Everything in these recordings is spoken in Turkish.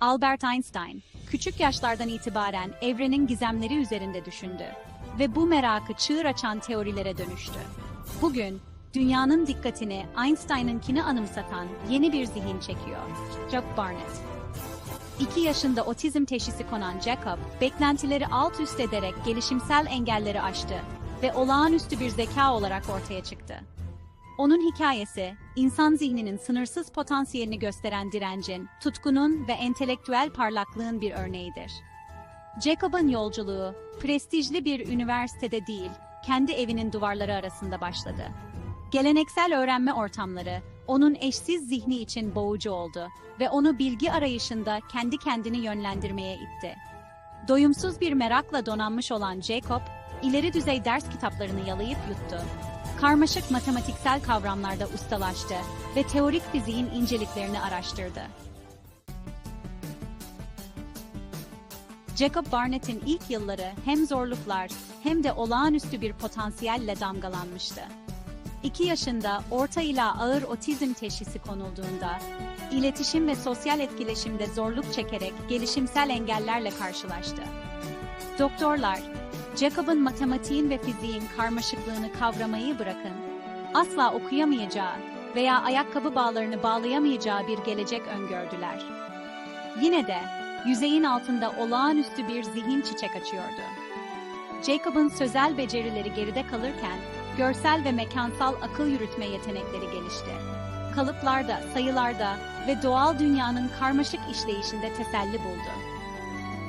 Albert Einstein, küçük yaşlardan itibaren evrenin gizemleri üzerinde düşündü ve bu merakı çığır açan teorilere dönüştü. Bugün, dünyanın dikkatini Einstein'ınkini anımsatan yeni bir zihin çekiyor. Jacob Barnett. 2 yaşında otizm teşhisi konan Jacob, beklentileri alt üst ederek gelişimsel engelleri aştı ve olağanüstü bir zeka olarak ortaya çıktı. Onun hikayesi, insan zihninin sınırsız potansiyelini gösteren direncin, tutkunun ve entelektüel parlaklığın bir örneğidir. Jacob'ın yolculuğu, prestijli bir üniversitede değil, kendi evinin duvarları arasında başladı. Geleneksel öğrenme ortamları, onun eşsiz zihni için boğucu oldu ve onu bilgi arayışında kendi kendini yönlendirmeye itti. Doyumsuz bir merakla donanmış olan Jacob, ileri düzey ders kitaplarını yalayıp yuttu. Karmaşık matematiksel kavramlarda ustalaştı ve teorik fiziğin inceliklerini araştırdı. Jacob Barnett'in ilk yılları hem zorluklar hem de olağanüstü bir potansiyelle damgalanmıştı. 2 yaşında orta ila ağır otizm teşhisi konulduğunda, iletişim ve sosyal etkileşimde zorluk çekerek gelişimsel engellerle karşılaştı. Doktorlar, Jacob'ın matematiğin ve fiziğin karmaşıklığını kavramayı bırakın, asla okuyamayacağı veya ayakkabı bağlarını bağlayamayacağı bir gelecek öngördüler. Yine de, yüzeyin altında olağanüstü bir zihin çiçek açıyordu. Jacob'ın sözel becerileri geride kalırken, görsel ve mekansal akıl yürütme yetenekleri gelişti. Kalıplarda, sayılarda ve doğal dünyanın karmaşık işleyişinde teselli buldu.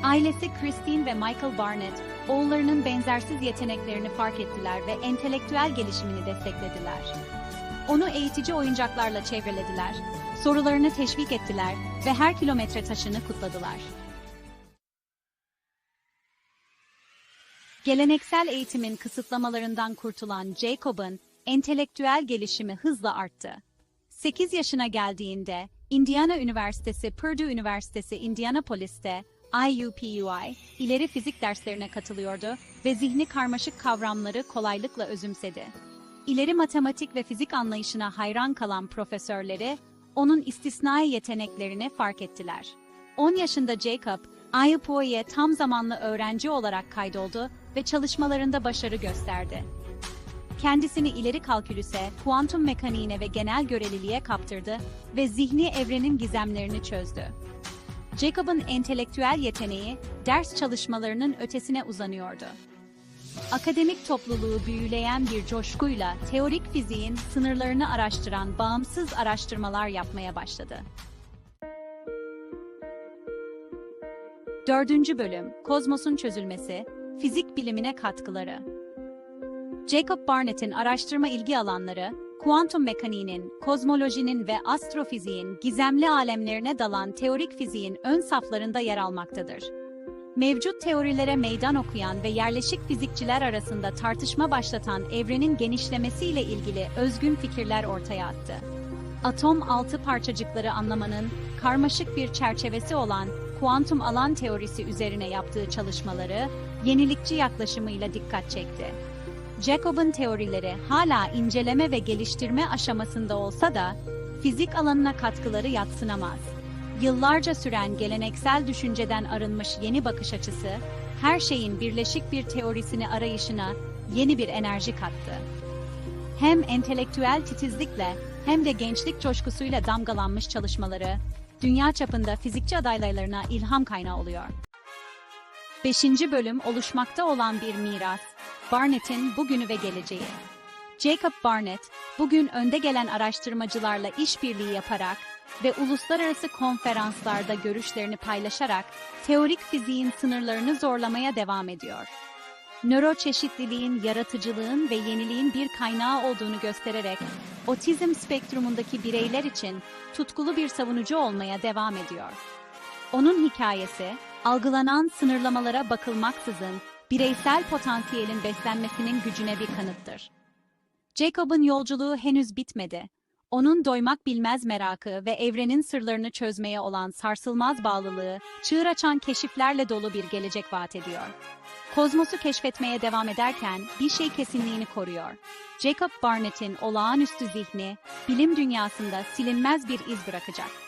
Ailesi Christine ve Michael Barnett, oğullarının benzersiz yeteneklerini fark ettiler ve entelektüel gelişimini desteklediler. Onu eğitici oyuncaklarla çevrelediler, sorularını teşvik ettiler ve her kilometre taşını kutladılar. Geleneksel eğitimin kısıtlamalarından kurtulan Jacob'ın entelektüel gelişimi hızla arttı. 8 yaşına geldiğinde Indiana Üniversitesi, Purdue Üniversitesi Indianapolis'te IUPUI ileri fizik derslerine katılıyordu ve zihni karmaşık kavramları kolaylıkla özümsedi. İleri matematik ve fizik anlayışına hayran kalan profesörleri onun istisnai yeteneklerini fark ettiler. 10 yaşında Jacob, IUPUI'ye tam zamanlı öğrenci olarak kaydoldu ve çalışmalarında başarı gösterdi. Kendisini ileri kalkülüse, kuantum mekaniğine ve genel göreliliğe kaptırdı ve zihni evrenin gizemlerini çözdü. Jacob'ın entelektüel yeteneği, ders çalışmalarının ötesine uzanıyordu. Akademik topluluğu büyüleyen bir coşkuyla teorik fiziğin sınırlarını araştıran bağımsız araştırmalar yapmaya başladı. Dördüncü bölüm, Kozmosun çözülmesi, fizik bilimine katkıları. Jacob Barnett'in araştırma ilgi alanları, kuantum mekaniğinin, kozmolojinin ve astrofiziğin gizemli alemlerine dalan teorik fiziğin ön saflarında yer almaktadır. Mevcut teorilere meydan okuyan ve yerleşik fizikçiler arasında tartışma başlatan evrenin genişlemesiyle ilgili özgün fikirler ortaya attı. Atom altı parçacıkları anlamanın karmaşık bir çerçevesi olan kuantum alan teorisi üzerine yaptığı çalışmaları yenilikçi yaklaşımıyla dikkat çekti. Jacob'ın teorileri hala inceleme ve geliştirme aşamasında olsa da fizik alanına katkıları yatsınamaz. Yıllarca süren geleneksel düşünceden arınmış yeni bakış açısı, her şeyin birleşik bir teorisini arayışına yeni bir enerji kattı. Hem entelektüel titizlikle hem de gençlik coşkusuyla damgalanmış çalışmaları, dünya çapında fizikçi adaylarına ilham kaynağı oluyor. 5. bölüm oluşmakta olan bir miras. Barnett'in bugünü ve geleceği. Jacob Barnett, bugün önde gelen araştırmacılarla işbirliği yaparak ve uluslararası konferanslarda görüşlerini paylaşarak teorik fiziğin sınırlarını zorlamaya devam ediyor. Nöroçeşitliliğin, yaratıcılığın ve yeniliğin bir kaynağı olduğunu göstererek otizm spektrumundaki bireyler için tutkulu bir savunucu olmaya devam ediyor. Onun hikayesi, algılanan sınırlamalara bakılmaksızın bireysel potansiyelin beslenmesinin gücüne bir kanıttır. Jacob'ın yolculuğu henüz bitmedi. Onun doymak bilmez merakı ve evrenin sırlarını çözmeye olan sarsılmaz bağlılığı, çığır açan keşiflerle dolu bir gelecek vaat ediyor. Kozmosu keşfetmeye devam ederken bir şey kesinliğini koruyor. Jacob Barnett'in olağanüstü zihni, bilim dünyasında silinmez bir iz bırakacak.